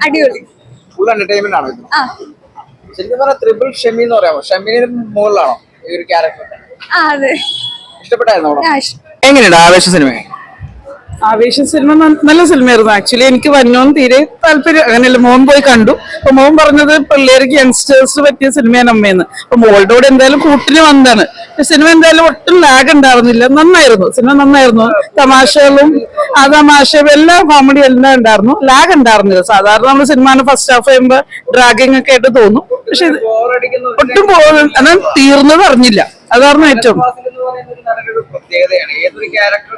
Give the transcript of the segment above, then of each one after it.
അടിപൊളി. Full entertainment ആണ് ആ. ശരിക്കും പറഞ്ഞാൽ ത്രിപിൾ ഷെമി എന്ന് പറയാമോ? ഷെമിന് മുകളിലാണോ ഈ ഒരു ക്യാരക്ടർ ഇഷ്ടപ്പെട്ടായിരുന്നോ? എങ്ങനെയുണ്ട് ആവേശ സിനിമ ആവേശ സിനിമ നല്ല സിനിമയായിരുന്നു. ആക്ച്വലി എനിക്ക് വന്നോന്ന് തീരെ താല്പര്യം അങ്ങനെയല്ല മോൻ പോയി കണ്ടു. അപ്പൊ മോൻ പറഞ്ഞത് പിള്ളേർക്ക് യങ്സ്റ്റേഴ്സ് പറ്റിയ സിനിമയാണ് അമ്മയെന്ന് അപ്പൊ മോളുടെ കൂടെ എന്തായാലും കൂട്ടിന് വന്നതാണ്. സിനിമ എന്തായാലും ഒട്ടും ലാഗ് ഉണ്ടായിരുന്നില്ല. നന്നായിരുന്നു. സിനിമ നന്നായിരുന്നു. തമാശകളും ആ തമാശയും എല്ലാ കോമഡി എല്ലാം ഉണ്ടായിരുന്നു. ലാഗ് ഉണ്ടായിരുന്നില്ല. സാധാരണ നമ്മൾ സിനിമ ഫസ്റ്റ് ഹാഫ് ചെയ്യുമ്പോ ഡ്രാഗിങ് ഒക്കെ ആയിട്ട് തോന്നും. പക്ഷെ ഒട്ടും പോകുന്നു എന്നാൽ തീർന്നത് അറിഞ്ഞില്ല. അതായിരുന്നു ഏറ്റവും. പ്രത്യേകതയാണ്. ഏതൊരു ക്യാരക്ടർ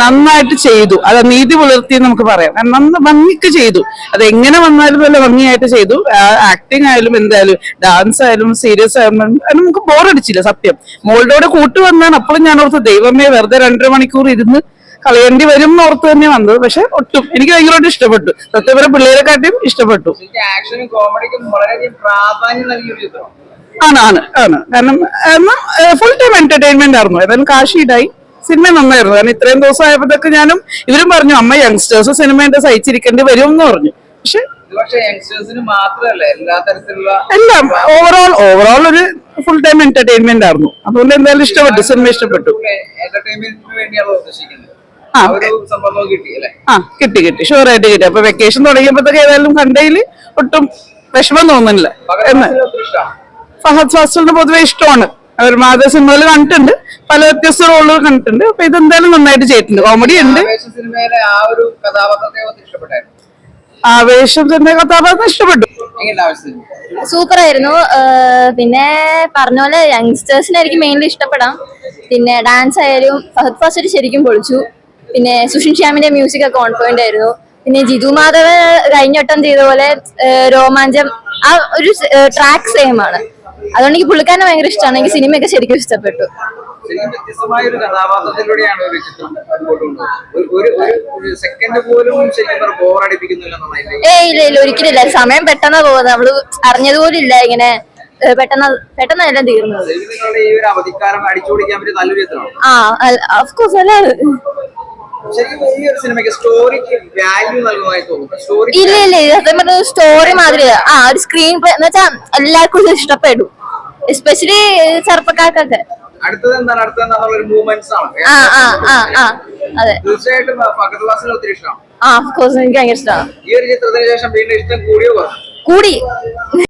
നന്നായിട്ട് ചെയ്തു. അത് നീതി പുലർത്തി നമുക്ക് പറയാം. നന്ന ഭംഗിക്ക് ചെയ്തു. അത് എങ്ങനെ വന്നാലും നല്ല ഭംഗിയായിട്ട് ചെയ്തു. ആക്ടിങ് ആയാലും എന്തായാലും ഡാൻസ് ആയാലും സീരിയസ് ആയാലും നമുക്ക് ബോറടിച്ചില്ല സത്യം. മോളുടെ കൂട്ട് വന്നാണ് അപ്പോഴും ഞാൻ ഓർത്ത് ദൈവമേ വെറുതെ രണ്ടര മണിക്കൂർ ഇരുന്ന് കളയേണ്ടി വരും എന്ന് ഓർത്ത് തന്നെ വന്നത്. പക്ഷെ ഒട്ടും. എനിക്ക് ഭയങ്കരമായിട്ട് ഇഷ്ടപ്പെട്ടു. സത്യം പിള്ളേരെ പിള്ളേരെക്കാട്ടിയും ഇഷ്ടപ്പെട്ടു. ആണ് ആണ് ആണ്. കാരണം ഫുൾ ടൈം എന്റർടൈൻമെന്റ് ആയിരുന്നു. ഏതായാലും കാശിയിടായി സിനിമ നന്നായിരുന്നു. കാരണം ഇത്രയും ദിവസം ആയപ്പോഴത്തേക്ക് ഞാനും ഇവരും പറഞ്ഞു അമ്മ യങ്സ്റ്റേഴ്സ് സിനിമ സഹിച്ചിരിക്കേണ്ടി വരും എന്ന് പറഞ്ഞു. പക്ഷെ എല്ലാ ഓവറോൾ ഓവറോൾ ഒരു ഫുൾ ടൈം എന്റർടൈൻമെന്റ് ആയിരുന്നു. അതുകൊണ്ട് എന്തായാലും ഇഷ്ടപ്പെട്ടു സിനിമ ഇഷ്ടപ്പെട്ടു. ആ. കിട്ടി കിട്ടി ആയിട്ട് കിട്ടി. അപ്പൊ വെക്കേഷൻ തുടങ്ങിയപ്പോഴത്തേക്ക് ഏതായാലും കണ്ടതിൽ ഒട്ടും വിഷമം തോന്നുന്നില്ല. എന്ന്. ഫഹദ് ഫാസ്റ്റിന് പൊതുവെ ഇഷ്ടമാണ്. അവർ മാധവ സിനിമകൾ കണ്ടിട്ടുണ്ട്. പല വ്യത്യസ്ത റോളുകൾ കണ്ടിട്ടുണ്ട്. അപ്പൊ ഇതെന്തായാലും നന്നായിട്ട് ചെയ്തിട്ടുണ്ട്. കോമഡി ഉണ്ട്. ആവേശ സിനിമയിലെ ആ ഒരു കഥാപാത്രത്തെ ഒത്തിരി ഇഷ്ടപ്പെട്ടായിരുന്നു? ആവേശം തന്നെ കഥാപാത്രം ഇഷ്ടപ്പെട്ടു. സൂപ്പർ ആയിരുന്നു. പിന്നെ പറഞ്ഞ പോലെ യങ്സ്റ്റേഴ്സിനായിരിക്കും എനിക്ക് മെയിൻലി ഇഷ്ടപ്പെടാം. പിന്നെ ഡാൻസ് ആയാലും ഫഹദ് ഫാസിൽ ശരിക്കും പൊളിച്ചു. പിന്നെ സുഷിൻ ശ്യാമിന്റെ മ്യൂസിക് ഒക്കെ ഓൺ പോയിന്റ് ആയിരുന്നു. പിന്നെ ജിതു മാധവ് കഴിഞ്ഞ വട്ടം ചെയ്ത പോലെ രോമാഞ്ചം ആ ഒരു ട്രാക്ക് സെയിം ആണ്. അതുകൊണ്ട് എനിക്ക് പുള്ളിക്കാരനെ ഭയങ്കര ഇഷ്ടമാണ്. എനിക്ക് സിനിമയൊക്കെ ശരിക്കും ഇഷ്ടപ്പെട്ടു. വ്യത്യസ്തമായ ഒരു കഥാപാത്രത്തിലൂടെയാണ് ഒരു ചിത്രം ഒരു- സെക്കൻഡ് പോലും ശരിക്കും ബോറടിപ്പിക്കുന്നില്ല ഏയ് ഇല്ല ഇല്ല ഒരിക്കലില്ല സമയം പെട്ടെന്ന് പോകുന്നത്. നമ്മൾ അറിഞ്ഞതുപോലും ഇല്ല ഇങ്ങനെ പെട്ടെന്ന് പെട്ടെന്ന് എല്ലാം ചിത്രമാണ്? ആ ഓഫ്കോഴ്സ് അല്ല ഇല്ല ഇല്ല സത്യം പറഞ്ഞ സ്റ്റോറി മാതിരി. ആ ഒരു സ്ക്രീൻ പ്ലേ എന്ന് വെച്ചാൽ എല്ലാവർക്കും ഇഷ്ടപ്പെടും. എസ്പെഷ്യലി ചെറുപ്പക്കാർക്കൊക്കെ. അടുത്തത് എന്താണ്? അടുത്തത് എന്താണെന്നുള്ള ഒരു മൂവ്മെന്റ്സ് ആണ്. ആ ആ ആ ആ. അതെ. തീർച്ചയായിട്ടും ഫഹദ് ഫാസിന് ഒത്തിരി ഇഷ്ടമാണ്. ആ ഓഫ് കോഴ്സ് എനിക്ക് ഭയങ്കര ഇഷ്ടമാണ് ഈ ഒരു ചിത്രത്തിന് ശേഷം വീണ്ടും ഇഷ്ടം കൂടിയോ? കൂടി.